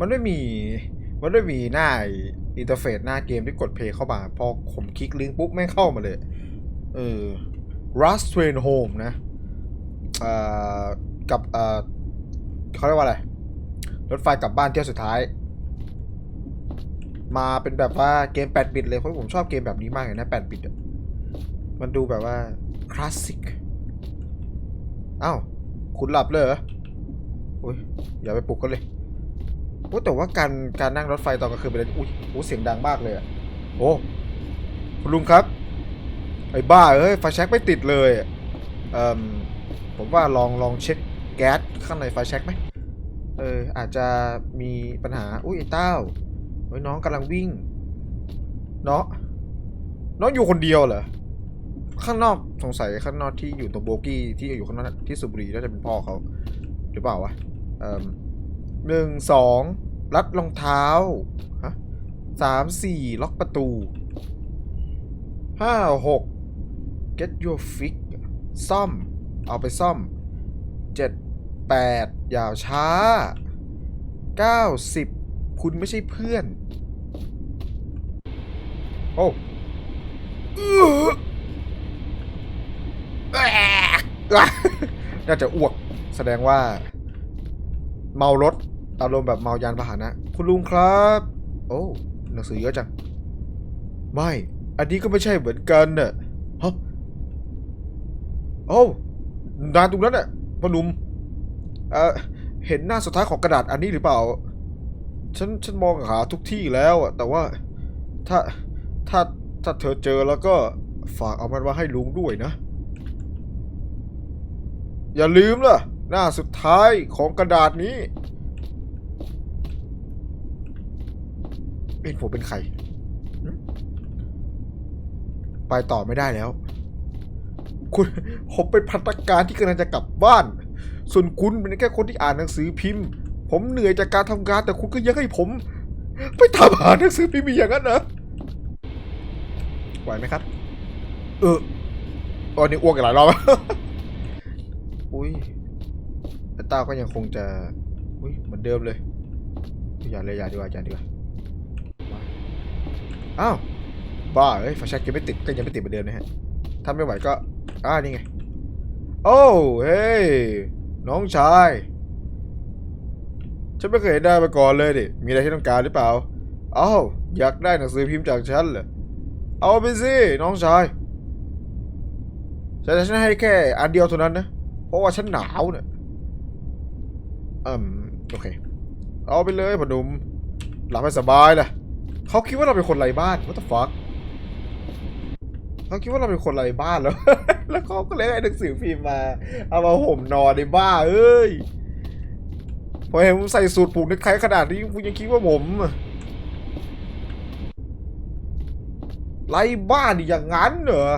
มันไม่มี มันไม่มีหน้าอินเทอร์เฟซหน้าเกมที่กดเพลย์เข้ามา พอผมคลิกลิงก์ปุ๊บแม่งเข้ามาเลย เออ Rust Train Home นะเอ่อกับเอ่อเขาเรียกว่าอะไร รถไฟกลับบ้านเที่ยวสุดท้าย มาเป็นแบบว่าเกม 8 บิตเลย เพราะผมชอบเกมแบบนี้มากเลยนะ 8 บิตมันดูแบบว่า คลาสสิกอ้าว คุณหลับเลยเหรออุ้ย อย่าไปปลุกกันเลย โอ้แต่ว่าการการนั่งรถไฟตอนกลางคืนเป็นอะไรอุ้ยโอ้เสียงดังมากเลยอะโอ้คุณลุงครับ ไอ้บ้าเอ้ยไฟแช็กไม่ติดเลยอะเอ่มผมว่าลองลองเช็คแก๊สข้างในไฟแช็กไหมเอออาจจะมีปัญหาอุ้ยไอ้เต้าเฮ้ยน้องกำลังวิ่งเนาะน้องอยู่คนเดียวเหรอข้างนอกสงสัยข้างนอกที่อยู่ตรงโบกี้ที่อยู่ข้างนอกที่สุบรีน่าจะเป็นพ่อเขาหรือเปล่าวะเอ่ม หนึ่งสองรัดรองเท้าฮะสามสี่ล็อกประตูห้าหก get your fix ซ่อม เอาไปซ่อมเจ็ดแปดอย่าช้าเก้าสิบคุณไม่ใช่เพื่อน โอ้น่าจะอ้วก แสดงว่า เมารถ อารมณ์แบบเมายานพาหนะ คุณลุงครับ โอ้หนังสือเยอะจัง ไม่ อันนี้ก็ไม่ใช่เหมือนกันน่ะฮะโอ้นานตรงนั้นน่ะพ่อหนุ่มเออเห็นหน้าสุดท้ายของกระดาษอันนี้หรือเปล่า ฉันฉันมองหาทุกที่แล้วอะแต่ว่าถ้าถ้าถ้าเธอเจอแล้วก็ฝากเอามันมาให้ลุงด้วยนะ อย่าลืมล่ะ หน้าสุดท้ายของกระดาษนี้ เป็นผมเป็นใครหึไปต่อไม่ได้แล้ว คุณผมเป็นพันธการที่กำลังจะกลับบ้าน ส่วนคุณเป็นแค่คนที่อ่านหนังสือพิมพ์ ผมเหนื่อยจากการทำงาน แต่คุณก็ยังให้ผม ไปทำอ่านหนังสือพิมพ์อย่างนั้นนะไหวไหมครับ เออตอนนี้อ้วกกันหลายรอบอุ้ยไอ้ต้าก็ยังคงจะ อุ้ยเหมือนเดิมเลยอย่าเลยอย่าดีกว่าอย่าดีกว่ามา อ้าวบ้าเอ้ยไฟแช็กยังไม่ติดก็ยังไม่ติดเหมือนเดิมนะฮะถ้าไม่ไหวก็อ่านี่ไง โอ้เฮ้ยน้องชาย ฉันไม่เคยเห็นได้มาก่อนเลยดิมีอะไรที่ต้องการหรือเปล่าเอ้าอยากได้หนังสือพิมพ์จากฉันเหรอเอาไปสิน้องชายแต่ฉันให้แค่อันเดียวเท่านั้นนะ เพราะว่าฉันหนาวเนี่ยอืมโอเค เอาไปเลยพอหนุมหลับให้สบายล่ะ เขาคิดว่าเราเป็นคนไร้บ้าน what the fuck เขาคิดว่าเราเป็นคนไร้บ้านแล้ว แล้วเขาก็เลยให้หนังสือพิมพ์มา เอามาห่มนอนในบ้า เอ้ย พอเห็นผมใส่สูตรผูกนึกไทขนาดนี้คุณยังคิดว่าผมไร้บ้านอย่างนั้นเหรอ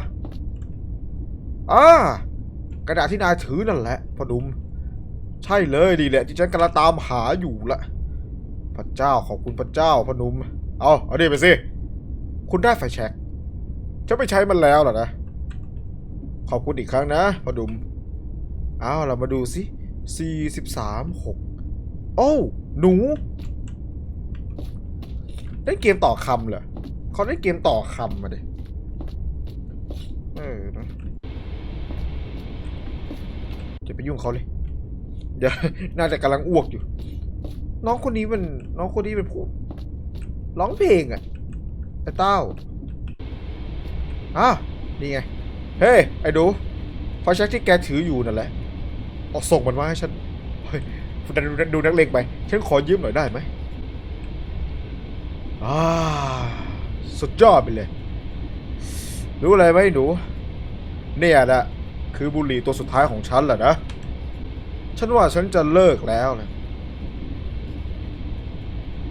อ่ากระดาษที่นายถือนั่นแหละพอดุม ใช่เลยดีแหละที่ฉันกำลังตามหาอยู่ละ พระเจ้าขอบคุณพระเจ้าพอนุม เอาเอาดีไปสิ คุณได้ไฟแช็กจะไม่ใช้มันแล้วเหรอนะ ขอบคุณอีกครั้งนะพอดุมเอาเรามาดูสิสี่สิบสามหกโอ้ หนู เล่นเกมต่อคำเหรอเขาเล่นเกมต่อคำมาดิเออนะจะไปยุ่งเขาเลย เดี๋ยว น่าจะกำลังอ้วกอยู่ น้องคนนี้มัน น้องคนนี้เป็นผู้ ร้องเพลงอะไอ้เต้าอะนี่ไง เฮ้ย ไอ้ดูไฟแช็กที่แกถืออยู่นั่นแหละเอาส่งมันมาให้ฉันเฮ้ยดูดูนักเลงไป ฉันขอยืมหน่อยได้ไหมอ่าสุดยอดไปเลย รู้อะไรไหมหนู เนี่ยนะคือบุหรี่ตัวสุดท้ายของฉันแหละนะ ฉันว่าฉันจะเลิกแล้วนะ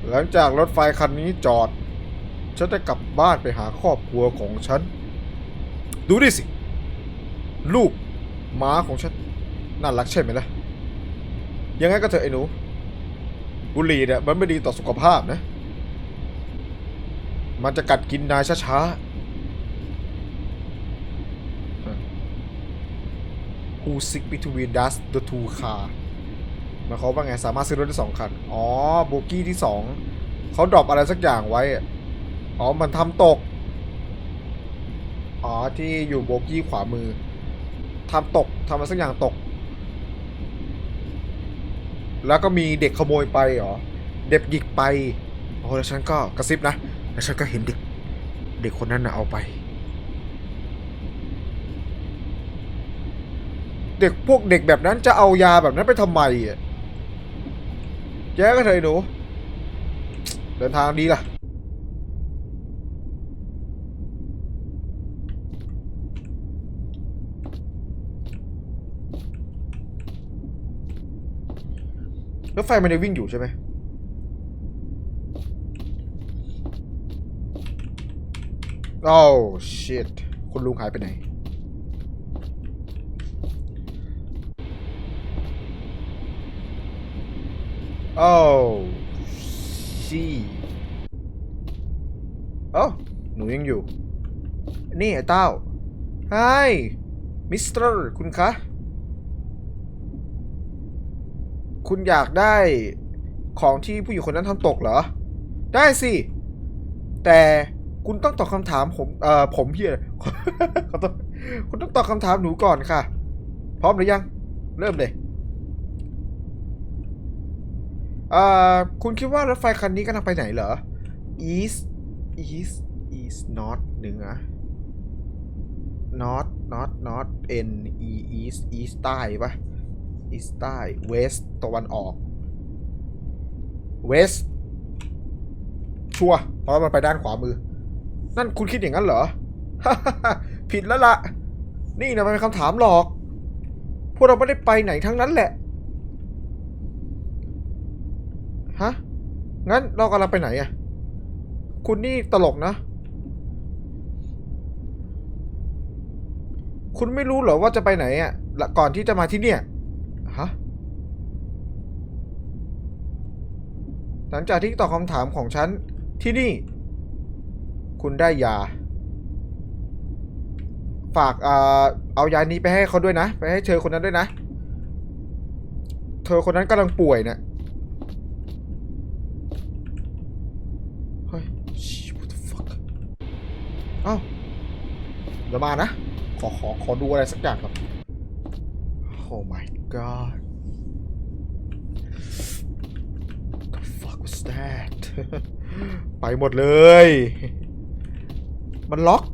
หลังจากรถไฟคันนี้จอด ฉันจะกลับบ้านไปหาครอบครัวของฉัน ดูดิสิ ลูกม้าของฉัน น่ารักใช่ไหมล่ะ ยังไงก็เถอะไอ้หนู บุหรี่เนี่ยมันไม่ดีต่อสุขภาพนะ มันจะกัดกินนายช้าๆ Who sick between us the two car หมายความว่าไงสามารถซื้อรถได้สองคัน อ๋อโบกี้ที่สองเขาดรอปอะไรสักอย่างไว้ อ๋อ มันทำตก อ๋อ ที่อยู่โบกี้ขวามือทำตกทำอะไรสักอย่างตก แล้วก็มีเด็กขโมยไปเหรอ เด็กหยิกไป โอ้แล้วฉันก็กระซิบนะ แล้วฉันก็เห็นเด็ก เด็กคนนั้นนะเอาไป เด็กพวกเด็กแบบนั้นจะเอายาแบบนั้นไปทำไมอะ แย่ก็เถอะไอ้หนู เดินทางดีล่ะ แล้วไฟมันยังวิ่งอยู่ใช่ไหมโอ้ shit คุณลุงหายไปไหน โอ้ชีโอ้หนูยังอยู่ นี่ไอ้เต้าไฮมิสเตอร์คุณคะ คุณอยากได้ของที่ผู้หญิงคนนั้นทำตกเหรอ ได้สิ แต่คุณต้องตอบคำถามผมเอ่อผมพี่ขอโทษคุณต้องตอบคำถามหนูก่อนค่ะ พร้อมหรือยัง เริ่มเลย เอ่อคุณคิดว่ารถไฟคันนี้กำลังไปไหนเหรอ east east east north เหนือ north north north n e east east ใต้ปะ east ใต้ west ตะวันออก west ชัวร์เพราะมันไปด้านขวามือ นั่นคุณคิดอย่างนั้นเหรอ ผิดแล้วล่ะ นี่นะมันเป็นคำถามหลอก พวกเราไม่ได้ไปไหนทั้งนั้นแหละ ฮะ งั้นเรากำลังไปไหนอะคุณนี่ตลกนะ คุณไม่รู้เหรอว่าจะไปไหนอะละก่อนที่จะมาที่เนี่ย ฮะ หลังจากที่ตอบคำถามของฉันที่นี่ คุณได้ยา ฝากเอ่อเอายานี้ไปให้เขาด้วยนะ ไปให้เธอคนนั้นด้วยนะ เธอคนนั้นกำลังป่วยเนะี่ย เฮ้ย Shit, what the fuck เอ้าเดี๋ยวมานะ ขอขอขอดูอะไรสักอย่างครับ Oh my god the fuck was that ไปหมดเลย มันล็อก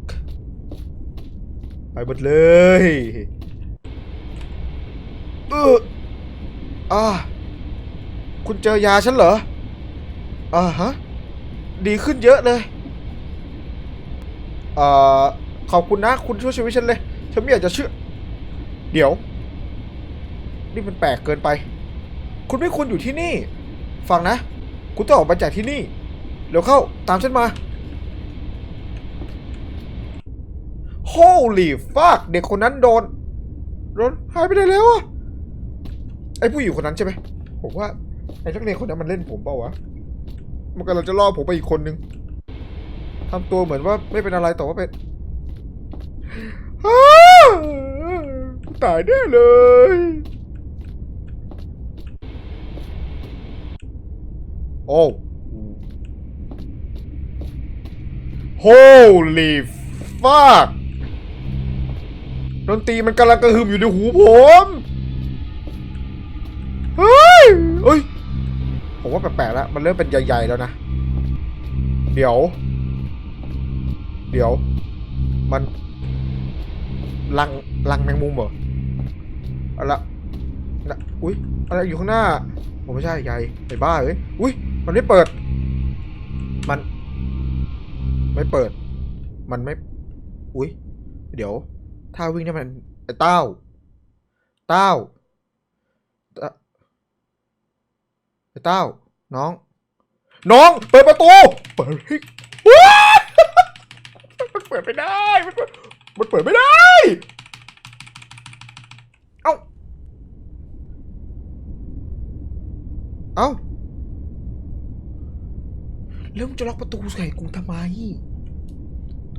ไปหมดเลยเอออ่าคุณเจอยาฉันเหรออ่าฮะ ดีขึ้นเยอะเลย เอ่อขอบคุณนะ คุณช่วยชีวิตฉันเลย ฉันไม่อยากจะเชื่อ เดี๋ยว นี่มันแปลกเกินไป คุณไม่ควรอยู่ที่นี่ ฟังนะ คุณต้องออกมาจากที่นี่ เร็วเข้า ตามฉันมา Holy fuck เด็กคนนั้นโดนโดนหายไปไหนแล้วอะไอผู้หญิงคนนั้นใช่ไหม ผมว่า ไอ้นักเรียนคนนั้นมันเล่นผมเปล่าวะ มันกำลังจะล่อผมไปอีกคนนึง ทำตัวเหมือนว่าไม่เป็นอะไรแต่ว่าเป็นตายแน่เลย โอ้ Holy fuck ดนตรีมันกำลังกระหึ่มอยู่ในหูผม เฮ้ยเอ้ย ผมว่าแปลกๆแล้ว มันเริ่มเป็นใหญ่ๆแล้วนะ เดี๋ยว เดี๋ยว มันลังลังแมงมุมเหรออาละนะอุ้ยอะไรอยู่ข้างหน้าผมไม่ใช่ใหญ่ไอ้บ้าเอ้ยอุ้ยมันไม่เปิด มัน ไม่เปิด มันไม่ อุ้ยเดี๋ยว ถ้าวิ่งนี่มันไอ้เต้าเต้าไอ้เต้าน้อง น้อง เปิดประตู เปิดให้ว้า เปิดไม่ได้ มันเปิดมันเปิดไม่ได้ เอ้า เอ้าแล้วมึงจะล็อกประตูใส่กูทำไม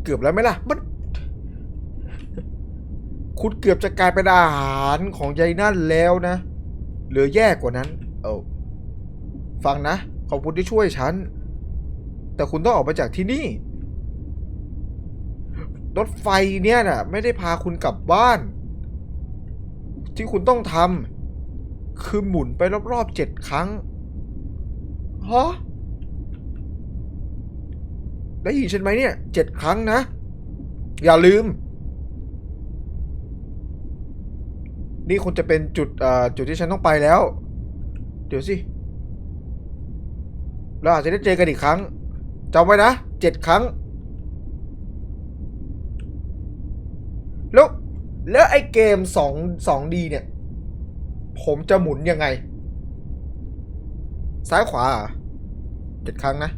เกือบแล้วไหมล่ะ มัน คุณเกือบจะกลายเป็นอาหารของยายนั่นแล้วนะ เหลือแย่กว่านั้น เออฟังนะ ขอบคุณที่ช่วยฉัน แต่คุณต้องออกไปจากที่นี่ รถไฟเนี่ยน่ะไม่ได้พาคุณกลับบ้าน ที่คุณต้องทำคือหมุนไปรอบๆเจ็ดครั้งฮะได้ยินฉันไหมเนี่ยเจ็ดครั้งนะ อย่าลืม นี่คงจะเป็นจุดอ่อจุดที่ฉันต้องไปแล้ว เดี๋ยวสิเราอาจจะได้เจอกันอีกครั้งจำไว้นะเจ็ดครั้ง แล้วแล้วไอ้เกมสองสองดีเนี่ย ผมจะหมุนยังไง ซ้ายขวาเจ็ดครั้งนะ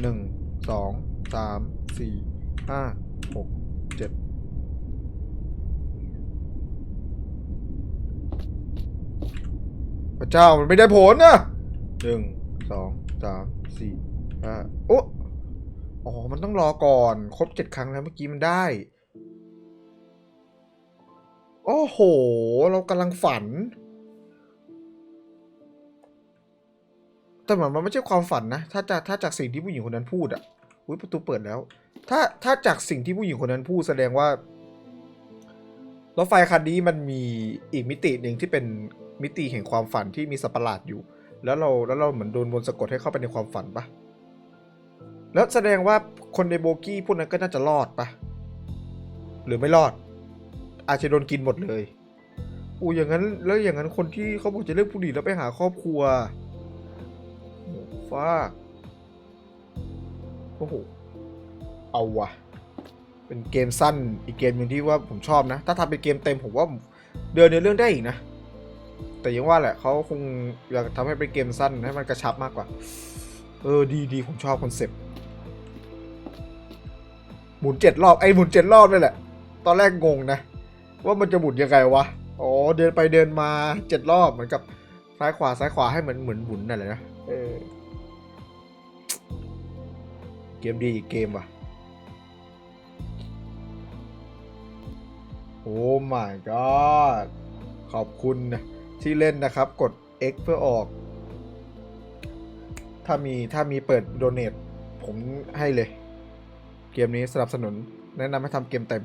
หนึ่งสองสามสี่ห้าหกเจ็ดพระเจ้ามันไม่ได้ผลนะหนึ่งสองสามสี่ห้าโอ้ อ๋อ มันต้องรอก่อน ครบเจ็ดครั้งแล้วเมื่อกี้มันได้ โอ้โห เรากำลังฝัน แต่เหมือนมันไม่ใช่ความฝันนะ ถ้าจากถ้าจากสิ่งที่ผู้หญิงคนนั้นพูดอะอุ้ยประตูเปิดแล้ว ถ้าถ้าจากสิ่งที่ผู้หญิงคนนั้นพูดแสดงว่ารถไฟคันนี้มันมีอีกมิติหนึ่งที่เป็นมิติแห่งความฝันที่มีสัปหลาดอยู่ แล้วเราแล้วเราเหมือนโดนบนต์สะกดให้เข้าไปในความฝันปะ แล้วแสดงว่าคนในโบกี้พวกนั้นก็น่าจะรอดปะหรือไม่รอด อาจจะโดนกินหมดเลยอูอย่างนั้นแล้วอย่างนั้นคนที่เขาบอกจะเลิกบุหรี่แล้วไปหาครอบครัวฟ้าโอ้โหเอาวะเป็นเกมสั้นอีกเกมหนึ่งที่ว่าผมชอบนะ ถ้าทำเป็นเกมเต็มผมว่าเดินในเรื่องได้อีกนะ แต่ยังว่าแหละเขาคงอยากทำให้เป็นเกมสั้นให้มันกระชับมากกว่า เออดีดีผมชอบคอนเซ็ปต์ หมุนเจ็ดรอบไอ้หมุนเจ็ดรอบนี่แหละ ตอนแรกงงนะ ว่ามันจะหมุนยังไงวะอ๋อเดินไปเดินมาเจ็ดรอบเหมือนกับซ้ายขวาซ้ายขวาให้เหมือนเหมือนหมุนนั่นแหละนะเออเกมดีอีกเกมว่ะโอ้ my god ขอบคุณนะที่เล่นนะครับกด X เพื่อออก ถ้ามีถ้ามีเปิดโดเน a ผมให้เลย เกมนี้สนับสนุน แนะนำให้ทำเกมเต็ม